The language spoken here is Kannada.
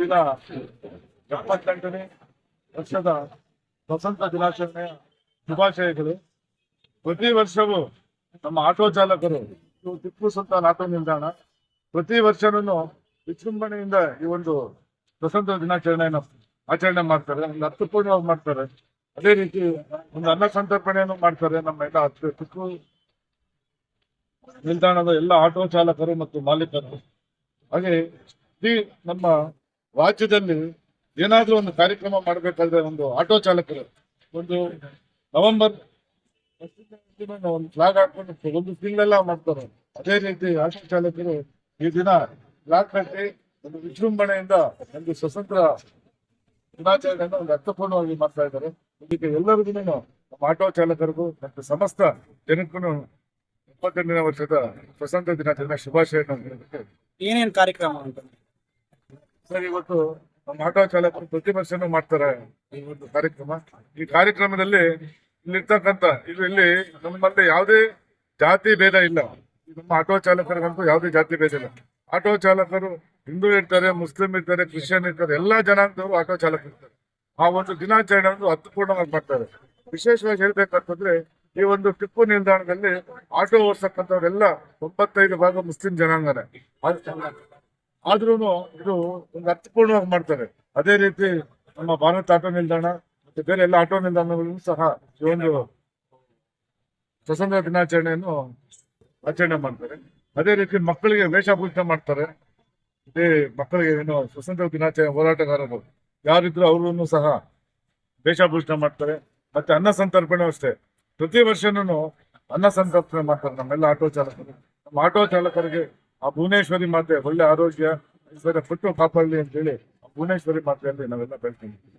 ದಿನ ಎಪ್ಪತ್ತೆಂಟನೇ ವರ್ಷದ ವಸಂತ ದಿನಾಚರಣೆಯ ಶುಭಾಶಯಗಳು. ಪ್ರತಿ ವರ್ಷವೂ ನಮ್ಮ ಆಟೋ ಚಾಲಕರು ಟಿಪ್ಪು ಸುಲ್ತಾನ್ ಆಟೋ ನಿಲ್ದಾಣ ಪ್ರತಿ ವರ್ಷನೂ ವಿಜೃಂಭಣೆಯಿಂದ ಈ ಒಂದು ವಸಂತ ದಿನಾಚರಣೆಯನ್ನು ಆಚರಣೆ ಮಾಡ್ತಾರೆ. ಒಂದು ಅರ್ಥಪೂರ್ಣವಾಗಿ ಮಾಡ್ತಾರೆ. ಅದೇ ರೀತಿ ಒಂದು ಅನ್ನ ಸಂತರ್ಪಣೆಯನ್ನು ಮಾಡ್ತಾರೆ ನಮ್ಮ ಎಲ್ಲ ಟಿಪ್ಪು ನಿಲ್ದಾಣದ ಎಲ್ಲ ಆಟೋ ಚಾಲಕರು ಮತ್ತು ಮಾಲೀಕರು. ಹಾಗೆ ನಮ್ಮ ರಾಜ್ಯದಲ್ಲಿ ಏನಾದರೂ ಒಂದು ಕಾರ್ಯಕ್ರಮ ಮಾಡಬೇಕಾದ್ರೆ ಒಂದು ಆಟೋ ಚಾಲಕರು, ಒಂದು ನವೆಂಬರ್ ಒಂದು ಫ್ಲಾಗ್ ಹಾಕೊಂಡು ಒಂದು ತಿಂಗಳೆಲ್ಲ ಮಾಡ್ತಾರೆ. ಅದೇ ರೀತಿ ಆಟೋ ಚಾಲಕರು ಈ ದಿನ ಫ್ಲಾಗ್ ಕಟ್ಟಿ ಒಂದು ವಿಜೃಂಭಣೆಯಿಂದ ಒಂದು ಸ್ವತಂತ್ರ ದಿನಾಚರಣೆಯನ್ನು ಒಂದು ಅರ್ಥಪೂರ್ಣವಾಗಿ ಮಾಡ್ತಾ ಇದ್ದಾರೆ. ಇದಕ್ಕೆ ಎಲ್ಲರಿಗೂ ನಮ್ಮ ಆಟೋ ಚಾಲಕರಿಗೂ ಮತ್ತು ಸಮಸ್ತ ಜನಕ್ಕೂ ಇಪ್ಪತ್ತೆಂಟನೇ ವರ್ಷದ ಸ್ವತಂತ್ರ ದಿನಾಚರಣೆ ಶುಭಾಶಯ ಏನೇನು ಕಾರ್ಯಕ್ರಮ ಅಂತ ಸರ್, ಇವತ್ತು ನಮ್ಮ ಆಟೋ ಚಾಲಕರು ಪ್ರತಿಭಟನೆ ಮಾಡ್ತಾರೆ ಈ ಒಂದು ಕಾರ್ಯಕ್ರಮ. ಈ ಕಾರ್ಯಕ್ರಮದಲ್ಲಿ ಇಲ್ಲಿರ್ತಕ್ಕಂಥ, ಇಲ್ಲಿ ನಮ್ಮಲ್ಲಿ ಯಾವುದೇ ಜಾತಿ ಭೇದ ಇಲ್ಲ. ನಮ್ಮ ಆಟೋ ಚಾಲಕರಿಗಂತೂ ಯಾವುದೇ ಜಾತಿ ಭೇದ ಇಲ್ಲ. ಆಟೋ ಚಾಲಕರು ಹಿಂದೂ ಇರ್ತಾರೆ, ಮುಸ್ಲಿಂ ಇರ್ತಾರೆ, ಕ್ರಿಶ್ಚಿಯನ್ ಇರ್ತಾರೆ, ಎಲ್ಲಾ ಜನಾಂಗದವರು ಆಟೋ ಚಾಲಕರು ಇರ್ತಾರೆ ಆ ಒಂದು ದಿನಾಚರಣೆಯನ್ನು ಅರ್ಥಪೂರ್ಣವಾಗಿ ಮಾಡ್ತಾರೆ. ವಿಶೇಷವಾಗಿ ಹೇಳ್ಬೇಕಂತಂದ್ರೆ, ಈ ಒಂದು ಟಿಪ್ಪು ನಿಲ್ದಾಣದಲ್ಲಿ ಆಟೋ ಓಡಿಸಕ್ಕಂಥವ್ರೆಲ್ಲ ತೊಂಬತ್ತೈದು ಭಾಗ ಮುಸ್ಲಿಂ ಜನಾಂಗನೇ. ಆದ್ರೂ ಇದು ಒಂದು ಅರ್ಥಪೂರ್ಣವಾಗಿ ಮಾಡ್ತಾರೆ. ಅದೇ ರೀತಿ ನಮ್ಮ ಭಾರತ ಆಟೋ ನಿಲ್ದಾಣ ಮತ್ತೆ ಬೇರೆ ಎಲ್ಲ ಆಟೋ ನಿಲ್ದಾಣಗಳು ಸಹ ಈ ಒಂದು ಸ್ವತಂತ್ರ ದಿನಾಚರಣೆಯನ್ನು ಆಚರಣೆ ಮಾಡ್ತಾರೆ. ಅದೇ ರೀತಿ ಮಕ್ಕಳಿಗೆ ವೇಷಭೂಷಣ ಮಾಡ್ತಾರೆ. ಇದೇ ಮಕ್ಕಳಿಗೆ ಏನು ಸ್ವತಂತ್ರ ದಿನಾಚರಣೆ ಹೋರಾಟಗಾರರು ಯಾರಿದ್ರು ಅವರನ್ನು ಸಹ ವೇಷಭೂಷಣ ಮಾಡ್ತಾರೆ. ಮತ್ತೆ ಅನ್ನ ಸಂತರ್ಪಣೆ ಅಷ್ಟೇ. ಪ್ರತಿ ವರ್ಷನೂ ಅನ್ನ ಸಂತರ್ಪಣೆ ಮಾಡ್ತಾರೆ ನಮ್ಮೆಲ್ಲ ಆಟೋ ಚಾಲಕರು. ನಮ್ಮ ಆಟೋ ಚಾಲಕರಿಗೆ ಆ ಭುವನೇಶ್ವರಿ ಮಾತೆ, ಒಳ್ಳೆ ಆರೋಗ್ಯ, ಐಶ್ವರ್ಯ, ಪುಟ್ಟು ಕಾಪಾಡಲಿ ಅಂತ ಹೇಳಿ ಆ ಭುವನೇಶ್ವರಿ ಮಾತೆಯಲ್ಲಿ ನಾವೆಲ್ಲ ಬೆಳ್ಕೊಂಡಿದ್ದೀವಿ.